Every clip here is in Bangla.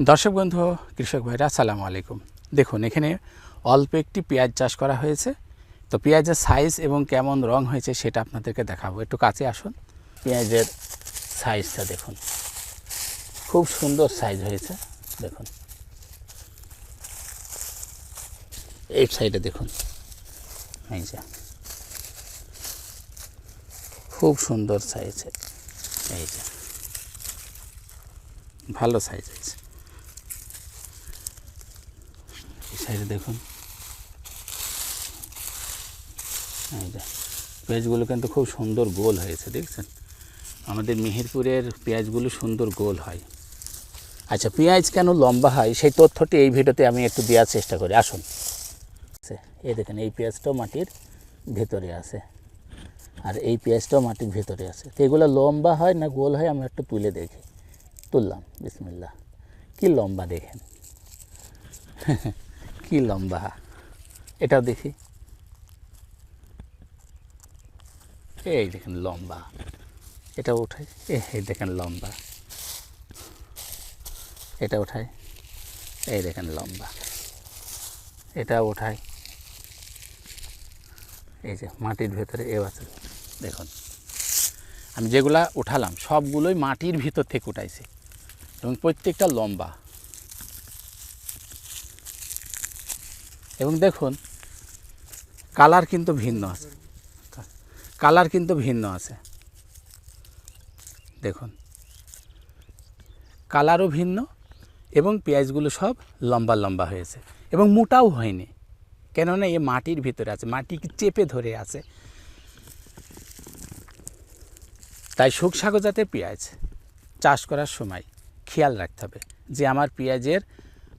দর্শক বন্ধু, কৃষক ভাইরা, আসসালামু আলাইকুম। দেখুন, এখানে অল্প একটি পেঁয়াজ চাষ করা হয়েছে। তো পেঁয়াজের সাইজ এবং কেমন রং হয়েছে সেটা আপনাদেরকে দেখাবো। একটু কাছে আসুন। পেঁয়াজের সাইজটা দেখুন। খুব সুন্দর সাইজ হয়েছে। দেখুন। এই সাইডে দেখুন। এই খুব সুন্দর সাইজ এই যে। ভালো সাইজ হয়েছে এই সাইডে দেখুন। পেঁয়াজগুলো কিন্তু খুব সুন্দর গোল হয়েছে, দেখছেন? আমাদের মেহেরপুরের পেঁয়াজগুলো সুন্দর গোল হয়। আচ্ছা পেঁয়াজ কেন লম্বা হয়? সেই তথ্যটি এই ভিডিওতে আমি একটু দেওয়ার চেষ্টা করি। আসুন। এই দেখেন, এই পেঁয়াজটাও মাটির ভেতরে আছে। আর এই পেঁয়াজটাও মাটির ভেতরে আছে। তো এগুলো লম্বা হয় না গোল হয়? আমরা একটু তুলে দেখি। তুললাম বিসমিল্লা কি লম্বা দেখেন। কি লম্বা? এটাও দেখি। এই দেখেন লম্বা। এটা উঠাই। এই দেখেন লম্বা। এটা উঠাই। এই দেখেন লম্বা। এটা উঠাই। এই যে মাটির ভেতরে এও আছে দেখুন। আমি যেগুলা উঠালাম, সবগুলোই মাটির ভিতর থেকে উঠাইছি। এবং প্রত্যেকটা লম্বা। এবং দেখুন, কালার কিন্তু ভিন্ন আছে। কালার কিন্তু ভিন্ন আছে। দেখুন, কালারও ভিন্ন এবং পেঁয়াজগুলো সব লম্বা লম্বা হয়েছে এবং মোটাও হয়নি। কেননা এ মাটির ভিতরে আছে, মাটি চেপে ধরে আছে। তাই শুকসাগর জাতের পেঁয়াজ চাষ করার সময় খেয়াল রাখতে হবে যে আমার পেঁয়াজের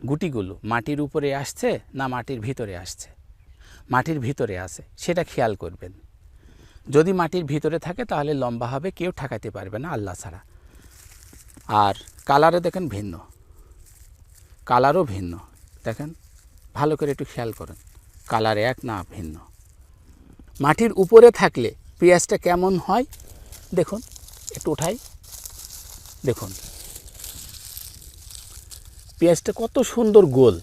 গুটিগুলো মাটির উপরে আসছে না মাটির ভিতরে আসছে? মাটির ভিতরে আছে, সেটা খেয়াল করবেন। যদি মাটির ভিতরে থাকে, তাহলে লম্বা হবে, কেউ ঠেকাতে পারবে না আল্লাহ ছাড়া। আর কালারও দেখেন ভিন্ন। কালারও ভিন্ন। দেখেন, ভালো করে একটু খেয়াল করেন। কালার এক না ভিন্ন। মাটির উপরে থাকলে পেঁয়াজটা কেমন হয়? দেখুন, একটু উঠাই। দেখুন। পেঁয়াজটা কত সুন্দর গোল।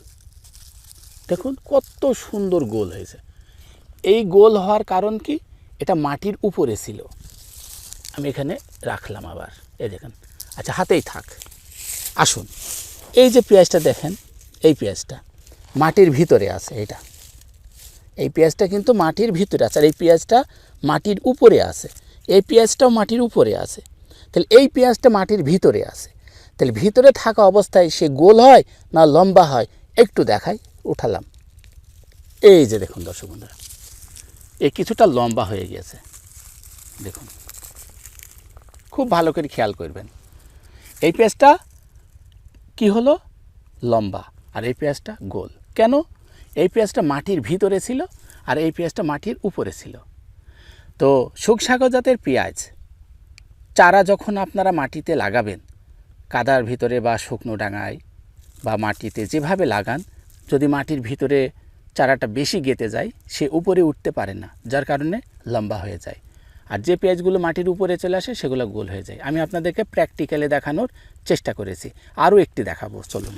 দেখুন, কত সুন্দর গোল হয়েছে। এই গোল হওয়ার কারণ কি? এটা মাটির উপরে ছিল। আমি এখানে রাখলাম আবার। এ দেখেন। আচ্ছা হাতেই থাক। আসুন। এই যে পেঁয়াজটা দেখেন, এই পেঁয়াজটা মাটির ভিতরে আছে এটা। এই পেঁয়াজটা কিন্তু মাটির ভিতরে আছে, আর এই পেঁয়াজটা মাটির উপরে আছে। এই পেঁয়াজটাও মাটির উপরে আছে। তাহলে এই পেঁয়াজটা মাটির ভিতরে আছে। তাহলে ভিতরে থাকা অবস্থায় সে গোল হয় না লম্বা হয়? একটু দেখাই, উঠালাম। এই যে দেখুন দর্শক বন্ধুরা এই কিছুটা লম্বা হয়ে গিয়েছে। দেখুন, খুব ভালো করে খেয়াল করবেন। এই পেঁয়াজটা কি হলো? লম্বা। আর এই পেঁয়াজটা গোল। কেন? এই পেঁয়াজটা মাটির ভিতরে ছিল আর এই পেঁয়াজটা মাটির উপরে ছিল। তো সুখসাগর জাতের পেঁয়াজ, চারা যখন আপনারা মাটিতে লাগাবেন কাদার ভিতরে বা শুকনো ডাঙায় বা মাটিতে যেভাবে লাগান, যদি মাটির ভিতরে চারাটা বেশি গেতে যায়, সে উপরে উঠতে পারে না, যার কারণে লম্বা হয়ে যায়। আর যে পেঁয়াজগুলো মাটির উপরে চলে আসে, সেগুলো গোল হয়ে যায়। আমি আপনাদেরকে প্র্যাকটিক্যালে দেখানোর চেষ্টা করেছি। আরও একটি দেখাবো, চলুন।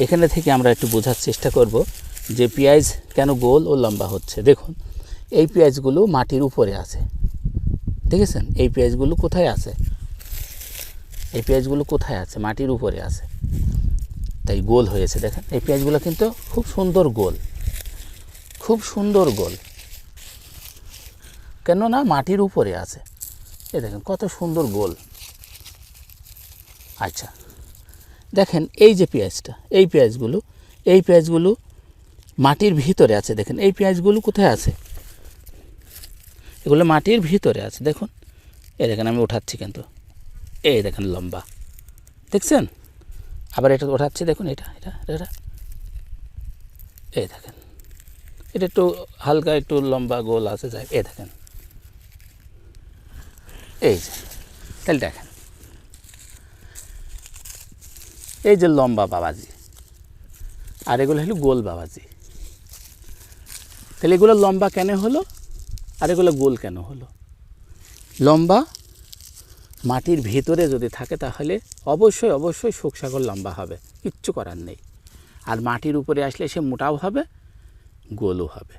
এখানে থেকে আমরা একটু বোঝার চেষ্টা করব যে পেঁয়াজ কেন গোল ও লম্বা হচ্ছে। দেখুন, এই পেঁয়াজগুলো মাটির উপরে আছে। দেখেছেন এই পেঁয়াজগুলো কোথায় আছে? এই পেঁয়াজগুলো কোথায় আছে? মাটির উপরে আছে। তাই গোল হয়েছে, দেখেন। এই পেঁয়াজগুলো কিন্তু খুব সুন্দর গোল। খুব সুন্দর গোল। কেননা মাটির উপরে আছে। এ দেখেন, কত সুন্দর গোল। আচ্ছা দেখেন এই যে পেঁয়াজটা, এই পেঁয়াজগুলো এই পেঁয়াজগুলো মাটির ভিতরে আছে, দেখেন। এই পেঁয়াজগুলো কোথায় আছে? এগুলো মাটির ভিতরে আছে, দেখুন। এ দেখেন, আমি উঠাচ্ছি কিন্তু। এই দেখেন লম্বা। দেখছেন? আবার এটা ওঠাচ্ছি, দেখুন এটা এটা এটা এই দেখেন। এটা একটু হালকা, একটু লম্বা গোল আছে, যাই এ দেখেন। এই যে, তাহলে দেখেন। এই যে লম্বা বাবাজি। আর এগুলো হলো গোল বাবাজি। তাহলে এগুলো লম্বা কেন হলো? আর এগুলো গোল কেন হলো? লম্বা মাটির ভেতরে যদি থাকে তাহলে অবশ্যই অবশ্যই শোকসাগর লম্বা হবে, কিচ্ছু করার নেই। আর মাটির উপরে আসলে সে মোটাও হবে, গোলও হবে।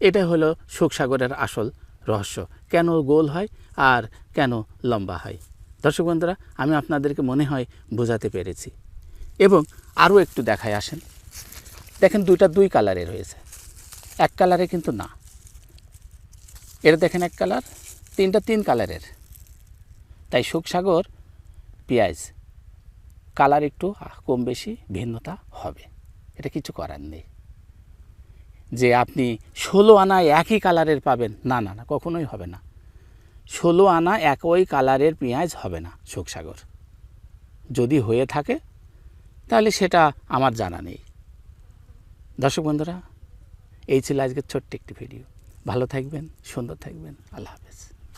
এটা হলো শোকসাগরের আসল রহস্য। কেন গোল হয় আর কেন লম্বা হয়? দর্শক বন্ধুরা, আমি আপনাদেরকে মনে হয় বোঝাতে পেরেছি। এবং আরও একটু দেখায় আসেন। দেখেন দুইটা দুই কালারে রয়েছে। এক কালারে কিন্তু না। এটা দেখেন এক কালার, তিনটা তিন কালারের। তাই শোকসাগর পেঁয়াজ কালার একটু কম বেশি ভিন্নতা হবে। এটা কিছু করার নেই। যে আপনি ষোলো আনা একই কালারের পাবেন, না না না, কখনোই হবে না। ষোলো আনা একই কালারের পেঁয়াজ হবে না শোকসাগর যদি হয়ে থাকে, তাহলে সেটা আমার জানা নেই। দর্শক বন্ধুরা, এই ছিল আজকের ছোট্ট একটি ভিডিও। ভালো থাকবেন, সুন্দর থাকবেন। আল্লাহ হাফেজ।